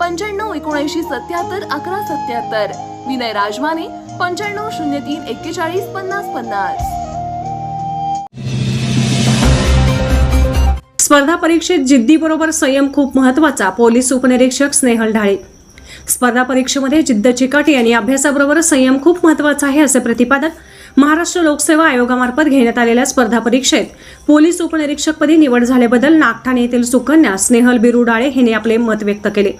पंच्याण्णव एकोणऐंशी सत्याहत्तर अकरा सत्याहत्तर. विनय राजमाने पंच्याण्णव शून्य तीन एक्केचाळीस पन्नास पन्नास. स्पर्धा परीक्षेत जिद्दीबरोबर संयम खूप महत्त्वाचा पोलीस उपनिरीक्षक स्नेहल ढाळे. स्पर्धा परीक्षेमध्ये जिद्द चिकाटी आणि अभ्यासाबरोबर संयम खूप महत्त्वाचा आहे असे प्रतिपादन महाराष्ट्र लोकसेवा आयोगामार्फत घेण्यात आलेल्या स्पर्धा परीक्षेत पोलीस उपनिरीक्षकपदी निवड झाल्याबद्दल नागठाणे येथील सुकन्या स्नेहल बिरुडाळे हिने आपले मत व्यक्त केले.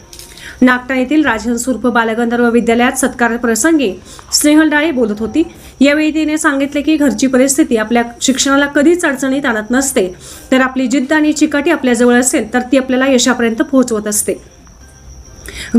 नागटा येथील राजहंस उर्फ बालगंधर्व विद्यालयात सत्कार प्रसंगी स्नेहल डाळे बोलत होती. यावेळी तिने सांगितले की घरची परिस्थिती आपल्या शिक्षणाला कधीच अडचणीत आणत नसते. तर आपली जिद्द आणि चिकाटी आपल्याजवळ असेल तर ती आपल्याला यशापर्यंत पोहोचवत असते.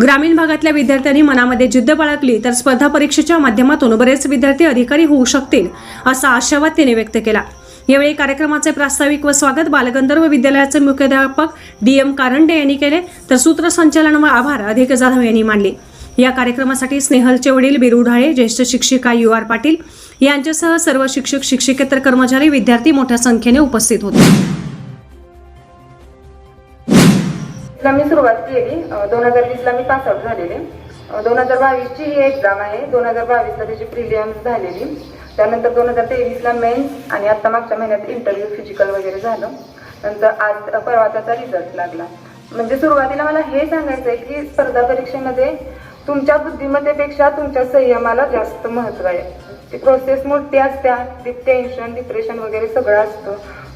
ग्रामीण भागातल्या विद्यार्थ्यांनी मनामध्ये जिद्द बाळगली तर स्पर्धा परीक्षेच्या माध्यमातून बरेच विद्यार्थी अधिकारी होऊ शकतील असा आशावाद तिने व्यक्त केला. यावेळी कार्यक्रमाचे प्रास्ताविक व स्वागत बालगंधर्व विद्यालयाचे मुख्याध्यापक डी एम कारंडे यांनी केले तर सूत्रसंचालन व आभार अधिक जाधव यांनी मानले. या कार्यक्रमासाठी स्नेहलचे वडील बिरू ढाळे ज्येष्ठ शिक्षिका यू आर पाटील यांच्यासह सर्व शिक्षक शिक्षकेतर कर्मचारी विद्यार्थी मोठ्या संख्येने उपस्थित होते. मी सुरुवात केली. दोन हजार वीसला मी पास आउट झालेले. दोन हजार बावीसची ही एक्झाम आहे. दोन हजार बावीसला त्याची प्रिलियम्स झालेली. त्यानंतर दोन हजार तेवीसला मेन्स आणि आत्ता मागच्या महिन्यात इंटरव्ह्यू फिजिकल वगैरे झालं. नंतर आज परवा त्याचा रिझल्ट लागला. म्हणजे सुरुवातीला मला हे सांगायचं आहे की स्पर्धा परीक्षेमध्ये तुमच्या बुद्धिमत्तेपेक्षा तुमच्या संयमाला जास्त महत्त्व आहे. ती प्रोसेस मोठी असत्या टेन्शन डिप्रेशन वगैरे सगळं असतं.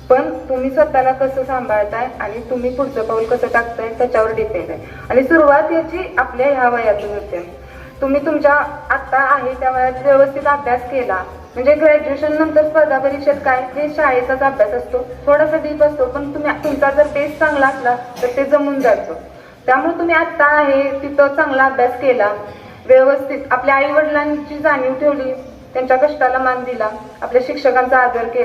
पण तुम्ही स्वतःला कसं सांभाळताय आणि तुम्ही पुढचं पाऊल कसं टाकताय त्याच्यावर डिपेंड आहे. आणि सुरुवात याची आपल्या ह्या वयातून होते. तुम्ही तुमच्या आत्ता आहे त्या वयात व्यवस्थित अभ्यास केला म्हणजे ग्रॅज्युएशन नंतर स्पर्धा परीक्षेत काय? हे शाळेचाच अभ्यास असतो. थोडासा डीप असतो पण तुम्ही तुमचा जर बेस चांगला असला तर ते जमून जायचं. त्यामुळे तुम्ही आत्ता आहे तिथं चांगला अभ्यास केला. व्यवस्थित आपल्या आई वडिलांची जाणीव ठेवली त्यांच्या कष्टाला मान दिला आपल्या शिक्षकांचा आदर केला.